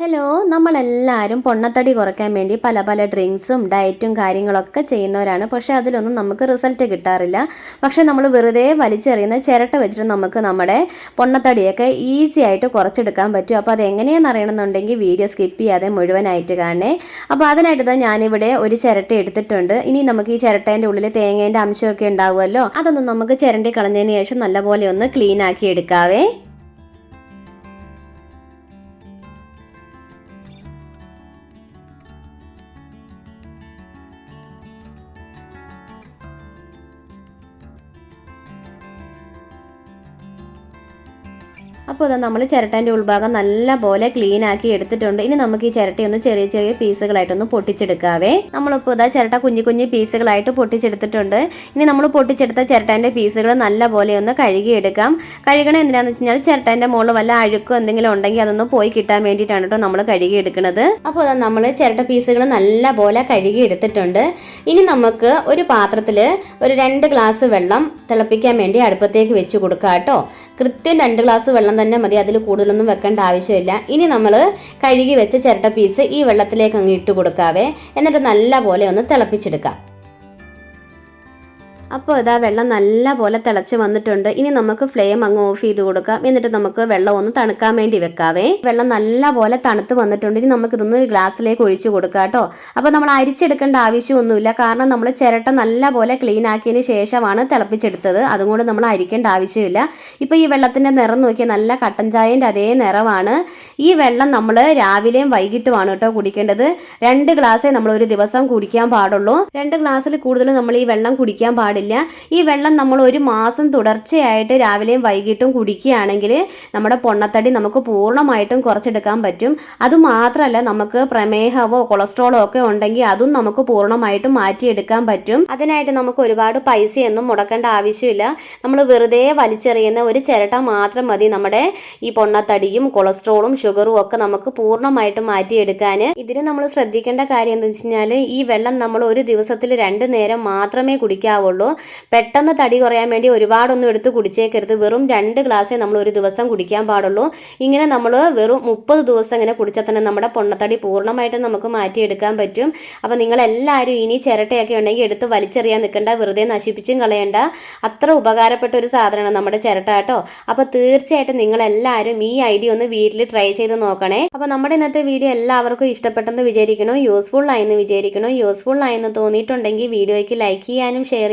Hello നമ്മളെല്ലാവരും പൊണ്ണത്തടി കുറയ്ക്കാൻ വേണ്ടി പല പല ഡ്രിങ്ക്സും ഡയറ്റും കാര്യങ്ങളൊക്കെ ചെയ്യുന്നവരാണ്. പക്ഷേ അതിലൊന്നും നമുക്ക് റിസൾട്ട് കിട്ടാറില്ല. പക്ഷേ നമ്മൾ വെറുതെ വലിച്ചെറിയുന്ന ചിരട്ട വെച്ചിട്ട് നമുക്ക് നമ്മുടെ പൊണ്ണത്തടിയൊക്കെ ഈസി ആയിട്ട് കുറച്ചെടുക്കാൻ പറ്റും. അപ്പോൾ അത് എങ്ങനെയാണെന്ന് അറിയണമെന്നുണ്ടെങ്കിൽ വീഡിയോ സ്കിപ്പ് ചെയ്യാതെ മുഴുവനായിട്ട് കാണണേ. അപ്പോൾ അതിനായിട്ട് തന്നെ ഞാനിവിടെ ഒരു ചിരട്ട എടുത്തിട്ടുണ്ട്. ഇനി നമുക്ക് ഈ ചിരട്ടേന്റെ ഉള്ളിൽ തേങ്ങേന്റെ അംശമൊക്കെ ഉണ്ടാവുമല്ലോ. അതൊന്നും നമുക്ക് ചിരണ്ടി കളഞ്ഞതിന് ശേഷം നല്ലപോലെ ഒന്ന് ക്ലീൻ ആക്കി എടുക്കാവേ. അപ്പോൾ അത് നമ്മൾ ചിരട്ടേന്റെ ഉൾഭാഗം നല്ല പോലെ ക്ലീൻ ആക്കി എടുത്തിട്ടുണ്ട്. ഇനി നമുക്ക് ഈ ചിരട്ടയൊന്ന് ചെറിയ ചെറിയ പീസുകളായിട്ടൊന്ന് പൊട്ടിച്ചെടുക്കാവേ. നമ്മളിപ്പോൾ ഇതാ ചിരട്ട കുഞ്ഞു കുഞ്ഞു പീസുകളായിട്ട് പൊട്ടിച്ചെടുത്തിട്ടുണ്ട്. ഇനി നമ്മൾ പൊട്ടിച്ചെടുത്ത ചിരട്ടേന്റെ പീസുകൾ നല്ല പോലെ ഒന്ന് കഴുകിയെടുക്കാം. കഴുകണം എന്തിനാന്ന് വെച്ച് കഴിഞ്ഞാൽ ചിരട്ടേന്റെ മുകളിൽ വല്ല അഴുക്കോ എന്തെങ്കിലും ഉണ്ടെങ്കിൽ അതൊന്ന് പോയി കിട്ടാൻ വേണ്ടിയിട്ടാണ് കേട്ടോ നമ്മൾ കഴുകിയെടുക്കുന്നത് അപ്പോൾ അതാ നമ്മൾ ചിരട്ട പീസുകൾ നല്ല പോലെ കഴുകിയെടുത്തിട്ടുണ്ട്. ഇനി നമുക്ക് ഒരു പാത്രത്തിൽ ഒരു രണ്ട് ഗ്ലാസ് വെള്ളം തിളപ്പിക്കാൻ വേണ്ടി അടുപ്പത്തേക്ക് വെച്ച് കൊടുക്കാം കേട്ടോ കൃത്യം രണ്ട് ഗ്ലാസ് വെള്ളം തന്നെ മതി അതിൽ കൂടുതലൊന്നും വെക്കേണ്ട ആവശ്യമില്ല. ഇനി നമ്മൾ കഴുകി വെച്ച ചിരട്ട പീസ് ഈ വെള്ളത്തിലേക്ക് അങ്ങ് ഇട്ട് കൊടുക്കാവേ. എന്നിട്ട് നല്ലപോലെ ഒന്ന് തിളപ്പിച്ചെടുക്കാം. അപ്പോൾ ഇതാ വെള്ളം നല്ല പോലെ തിളച്ച് വന്നിട്ടുണ്ട്. ഇനി നമുക്ക് ഫ്ലെയിം അങ്ങ് ഓഫ് ചെയ്ത് കൊടുക്കാം. എന്നിട്ട് നമുക്ക് വെള്ളം ഒന്ന് തണുക്കാൻ വേണ്ടി വെക്കാവേ. വെള്ളം നല്ല പോലെ തണുത്ത് വന്നിട്ടുണ്ട്. ഇനി നമുക്ക് ഇതൊന്ന് ഒരു ഗ്ലാസ്സിലേക്ക് ഒഴിച്ചു കൊടുക്കാം കേട്ടോ. അപ്പോൾ നമ്മൾ അരിച്ചെടുക്കേണ്ട ആവശ്യമൊന്നുമില്ല. കാരണം നമ്മൾ ചിരട്ട നല്ല പോലെ ക്ലീൻ ആക്കിയതിന് ശേഷമാണ് തിളപ്പിച്ചെടുത്തത്. അതുകൊണ്ട് നമ്മൾ അരിക്കേണ്ട ആവശ്യമില്ല. ഇപ്പോൾ ഈ വെള്ളത്തിന്റെ നിറം നോക്കിയാൽ നല്ല കട്ടൻ ചായന്റെ അതേ നിറമാണ്. ഈ വെള്ളം നമ്മൾ രാവിലെയും വൈകിട്ടുമാണ് കേട്ടോ കുടിക്കേണ്ടത്. രണ്ട് ഗ്ലാസ്സേ നമ്മൾ ഒരു ദിവസം കുടിക്കാൻ പാടുള്ളൂ. രണ്ട് ഗ്ലാസ്സിൽ കൂടുതൽ നമ്മൾ ഈ വെള്ളം കുടിക്കാൻ പാടില്ല. ഈ വെള്ളം നമ്മൾ ഒരു മാസം തുടർച്ചയായിട്ട് രാവിലെയും വൈകിട്ടും കുടിക്കുകയാണെങ്കിൽ നമ്മുടെ പൊണ്ണത്തടി നമുക്ക് പൂർണമായിട്ടും കുറച്ചെടുക്കാൻ പറ്റും. അതുമാത്രമല്ല നമുക്ക് പ്രമേഹമോ കൊളസ്ട്രോളോ ഒക്കെ ഉണ്ടെങ്കിൽ അതും നമുക്ക് പൂർണമായിട്ടും മാറ്റിയെടുക്കാൻ പറ്റും. അതിനായിട്ട് നമുക്ക് ഒരുപാട് പൈസയൊന്നും മുടക്കേണ്ട ആവശ്യമില്ല. നമ്മൾ വെറുതെ വലിച്ചെറിയുന്ന ഒരു ചിരട്ട മാത്രം മതി നമ്മുടെ ഈ പൊണ്ണത്തടിയും കൊളസ്ട്രോളും ഷുഗറും ഒക്കെ നമുക്ക് പൂർണമായിട്ടും മാറ്റിയെടുക്കാൻ. ഇതിന് നമ്മൾ ശ്രദ്ധിക്കേണ്ട കാര്യം എന്താ വെച്ച് കഴിഞ്ഞാൽ ഈ വെള്ളം നമ്മൾ ഒരു ദിവസത്തിൽ രണ്ട് നേരം മാത്രമേ കുടിക്കാവുള്ളൂ. പെട്ടെന്ന് തടി കുറയാൻ വേണ്ടി ഒരുപാടൊന്നും എടുത്ത് കുടിച്ചേക്കരുത്. വെറും രണ്ട് ഗ്ലാസ്സേ നമ്മൾ ഒരു ദിവസം കുടിക്കാൻ പാടുള്ളൂ. ഇങ്ങനെ നമ്മൾ വെറും മുപ്പത് ദിവസം ഇങ്ങനെ കുടിച്ചാൽ തന്നെ നമ്മുടെ പൊണ്ണത്തടി പൂർണമായിട്ടും നമുക്ക് മാറ്റിയെടുക്കാൻ പറ്റും. അപ്പോൾ നിങ്ങളെല്ലാവരും ഇനി ചിരട്ടയൊക്കെ ഉണ്ടെങ്കിൽ എടുത്ത് വലിച്ചെറിയാൻ നിൽക്കേണ്ട. വെറുതെ നശിപ്പിച്ചും കളയണ്ട. അത്ര ഉപകാരപ്പെട്ട ഒരു സാധനമാണ് നമ്മുടെ ചിരട്ട കേട്ടോ. അപ്പോൾ തീർച്ചയായിട്ടും നിങ്ങളെല്ലാവരും ഈ ഐഡിയ ഒന്ന് വീട്ടിൽ ട്രൈ ചെയ്ത് നോക്കണേ. അപ്പോൾ നമ്മുടെ ഇന്നത്തെ വീഡിയോ എല്ലാവർക്കും ഇഷ്ടപ്പെട്ടെന്ന് വിചാരിക്കണോ യൂസ്ഫുൾ ആയെന്ന് വിചാരിക്കണോ യൂസ്ഫുൾ ആയെന്ന് തോന്നിയിട്ടുണ്ടെങ്കിൽ വീഡിയോയ്ക്ക് ലൈക്ക് ചെയ്യാനും ഷെയർ